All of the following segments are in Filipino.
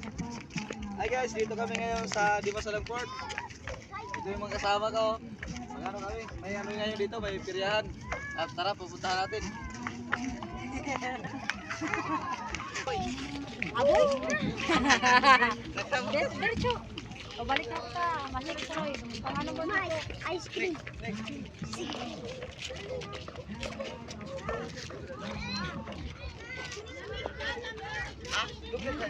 Hi guys, dito kami ngayon sa Dimasalang Port. Ito yung mga kasama ko. Mag ano kami, may ano ngayon dito, may piryahan. At tara, pupuntahan natin. Dir- Diretso. O balik na ka. Masik tuloy. Pang ano mo na? Ice cream. Ay.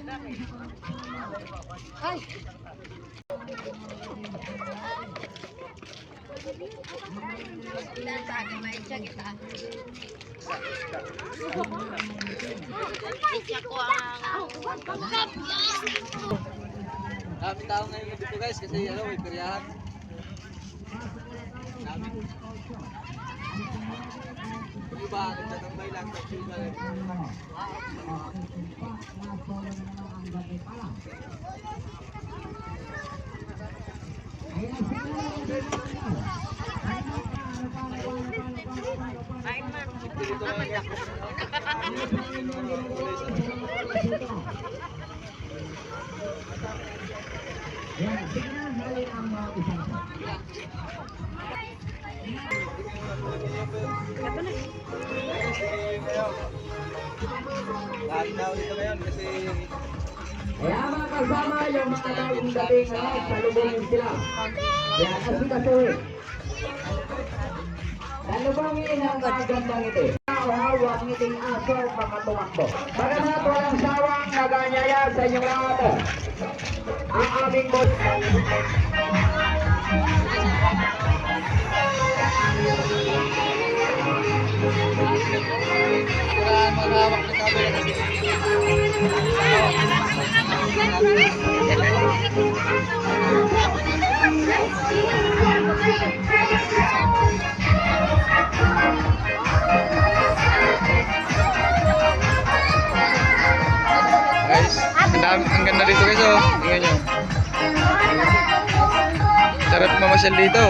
Dami tao ngayon dito guys, kasi ano, may piryahan. Yung iba, nagtatambay lang. Tapos yung iba, dito lang guys. Dami tao dito ngayon kasi Kaya mga kasama yung mga taong dating na salubungin sila. Kaya kasi kasi salubungin ang magandang ito. Hawak ngiting aso pamatumakbo. Bagamat walang sawang naganyaya sa inyong lahat. Ang aming boss. Kailangan maghawak dami, ang ganda dito guys oh. Tingnan nyo. Sarap mamasyal dito.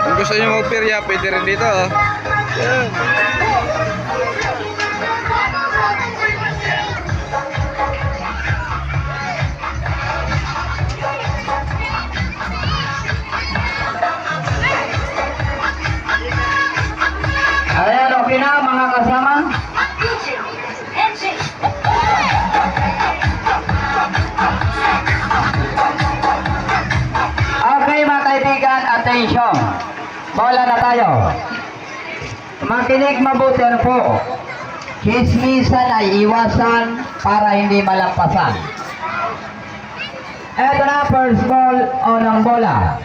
Kung gusto nyo magpirya, pwede rin dito oh. Yan. Attention. Bola na tayo. Makinig mabuti ano po. Chismisan ay iwasan para hindi malampasan. Ito na, first ball o ng bola.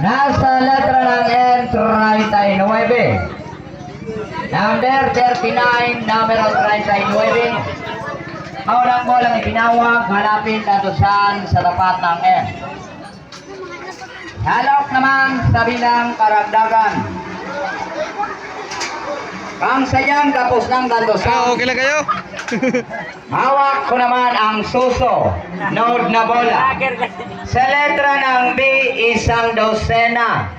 Nasa letra ng N, 39. Number 39, numero 39. Ang unang bolang ipinawag, hanapin datusan sa tapat ng N. Halok naman sa bilang karagdagan. Ang sayang tapos ng Ah, dandosan. okay lang kayo? Hawak ko naman ang suso, node na bola. Sa letra ng B, isang dosena.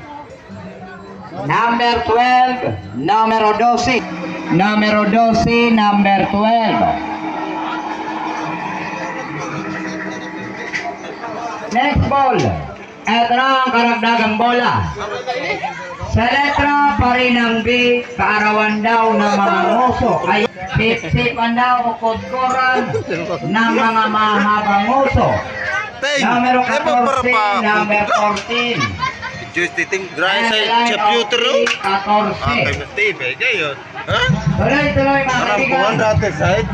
Number 12, numero 12. Numero 12, number 12. Next ball. Na ang karagdagang bola. Sa letra pa rin ng B, kaarawan daw ng mga nguso. Ay, sip-sipan daw o kudkuran ng mga mahabang nguso. Numero 14, number 14. Just titing dry sa computer ro. B, Ah, kay 14. Matib eh gayon. Ha? Tuloy-tuloy mga Parang kaibigan. buwan dati side.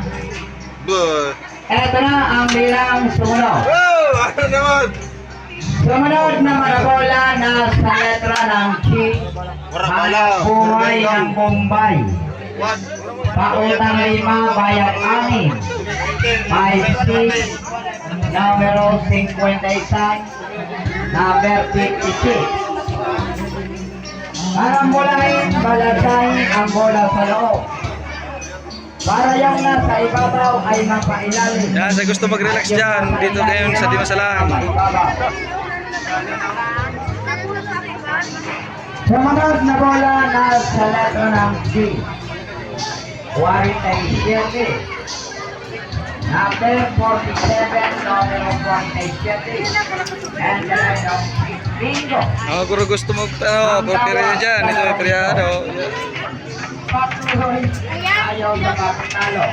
But Ito na ang bilang sumunod. Oh, ano naman? Sumunod na mga bola na sa letra ng G. Pala. buhay ng Bombay. Pautang lima, bayad anim. 5, 6, numero 56, number 56. Parang mulahin, balasay ang bola sa loob. Para yung nasa ibabaw ay mapailalim. Yan, sa gusto mag-relax dyan, dito ngayon sa Dimasalang. Sumunod na bola na sa letra ng G. 47. Number 47, numero 47. And the of Bingo. Mga guro gusto mo, ano, pupirya dyan, ito may piryado. Patuloy. Ayaw na makatalo.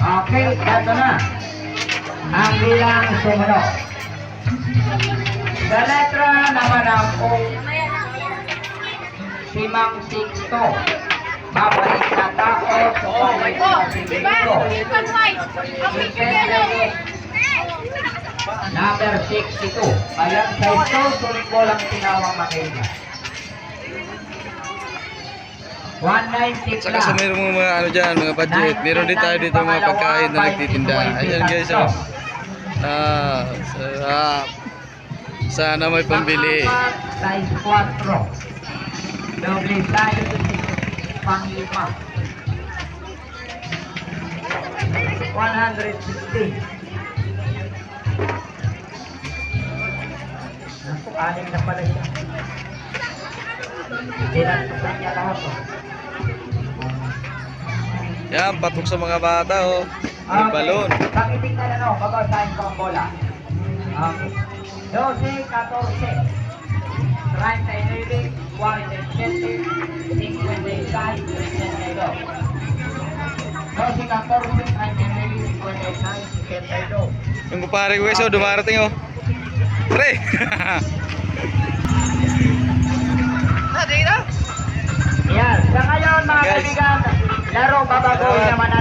Okay, ito na. Ang bilang sumunod. Sa letra naman ang O, si Mang Sixto. Babalik na tao sa balik na si Bingo. Number 62. Ayan sa ito, sulit ko lang tinawang makina. 190 Saka sa meron mga ano dyan, mga budget, meron din tayo dito mga pagkain na nagtitinda. Ayan guys, oh. Ah, sarap. Sana may pambili. 4. Doble size. Pang lima. 160. Naku, anim na pala siya. Hindi na sa lahat. Yan, patok sa mga bata, oh. May balon. Pakiting na lang ako, babasahin ko ang bola. Okay. 12, 14, 39, 47, 56, 32. 12, 14, 39, 56, 62. Yung kupare ko oh, dumarating, oh. Pre! Yan. Sa ngayon mga kaibigan, laro babagoy Ah. naman natin.